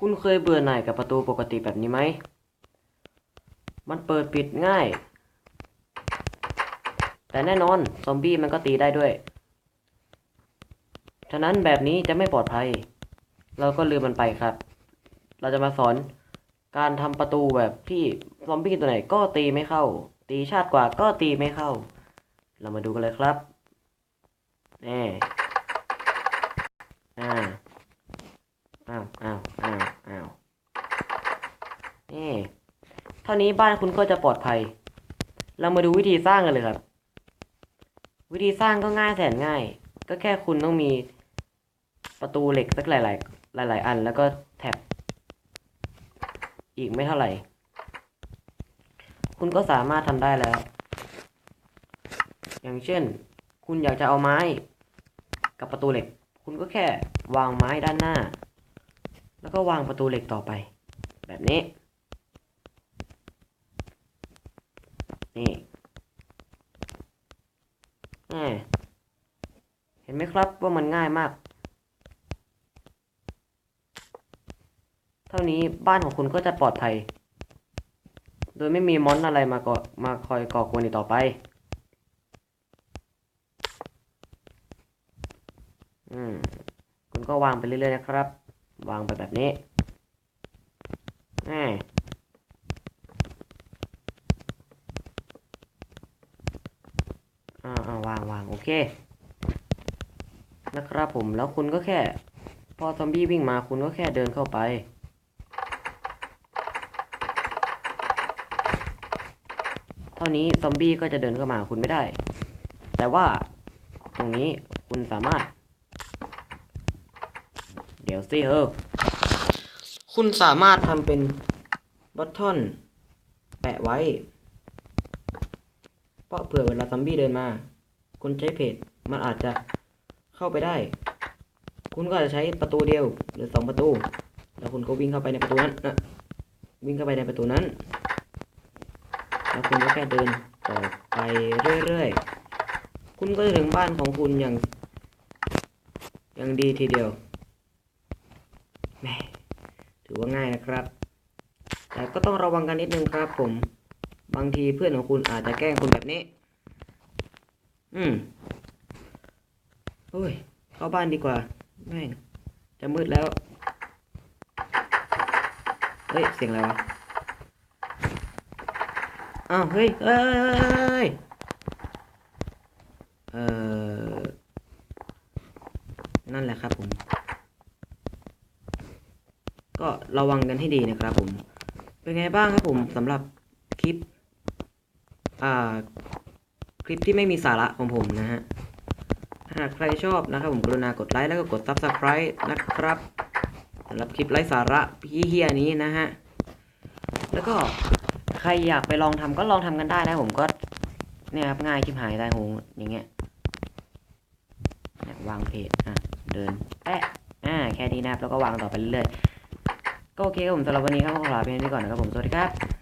คุณเคยเบื่อหน่ายกับประตูปกติแบบนี้ไหม มันเปิดปิดง่าย แต่แน่นอน ซอมบี้มันก็ตีได้ด้วย ฉะนั้นแบบนี้จะไม่ปลอดภัย เราก็ลืมมันไปครับ เราจะมาสอนการทำประตูแบบที่ซอมบี้ตัวไหนก็ตีไม่เข้า ตีชาติกว่าก็ตีไม่เข้า เรามาดูกันเลยครับแน่อ่าอ้าวอ้าว อ้าวอ้าว นี่ เท่านี้บ้านคุณก็จะปลอดภัย เรามาดูวิธีสร้างกันเลยครับ วิธีสร้างก็ง่ายแสนง่าย ก็แค่คุณต้องมีประตูเหล็กสักหลาย ๆ หลาย ๆ อัน แล้วก็แท็บ อีกไม่เท่าไหร่ คุณก็สามารถทำได้แล้ว อย่างเช่น คุณอยากจะเอาไม้ กับประตูเหล็ก คุณก็แค่วางไม้ด้านหน้า แล้วก็วางประตูเหล็กต่อไป แบบนี้ นี่แหมเห็นไหมครับว่ามันง่ายมาก เท่านี้บ้านของคุณก็จะปลอดภัย โดยไม่มีมอนอะไรมาก่อมาคอยก่อกวนอีกต่อไปอืมคุณก็วางไปเรื่อยๆนะครับ วางไปแบบนี้อ่าอ่าวางวางโอเค นะครับผมแล้วคุณก็แค่ พอซอมบี้วิ่งมาคุณก็แค่เดินเข้าไป เท่านี้ซอมบี้ก็จะเดินเข้ามาคุณไม่ได้ แต่ว่าตรงนี้คุณสามารถ เดี๋ยวสิเออคุณสามารถทำเป็นบัตทอนแปะไว้ เพราะเผื่อเวลาซอมบี้เดินมาคุณใช้เพจมันอาจจะเข้าไปได้ คุณก็จะใช้ประตูเดียว หรือสองประตู แล้วคุณก็วิ่งเข้าไปในประตูนั้นนะวิ่งเข้าไปในประตูนั้น แล้วคุณก็แค่เดินต่อไปเรื่อยๆ คุณก็จะถึงบ้านของคุณอย่าง อย่างดีทีเดียว ถือว่าง่ายนะครับ แต่ก็ต้องระวังกันนิดนึงครับผม บางทีเพื่อนของคุณอาจจะแกล้งคุณแบบนี้ อืมโอ้ย เข้าบ้านดีกว่าแม่งจะมืดแล้ว เฮ้ย เสียงอะไรวะ อ้าว เฮ้ยเอ้ยเออนั่นแหละครับผม ก็ระวังกันให้ดีนะครับผม เป็นไงบ้างครับผมสำหรับคลิป อ่า คลิปที่ไม่มีสาระของผมนะฮะ หากใครชอบนะครับผมกรุณากดไลค์แล้วก็กด subscribe นะครับสำหรับคลิปไร้สาระพี่เฮียนี้นะฮะ แล้วก็ใครอยากไปลองทำก็ลองทำกันได้นะผมก็เนี่ยครับง่ายชิบหายได้โหงอย่างเงี้ยวางเพจอะเดินแปะอ่าแค่นี้นะครับแล้วก็วางต่อไปเรื่อยๆ ก็โอเคครับผมสำหรับวันนี้ครับขอลาไปแค่นี้ก่อนนะครับผมสวัสดีครับ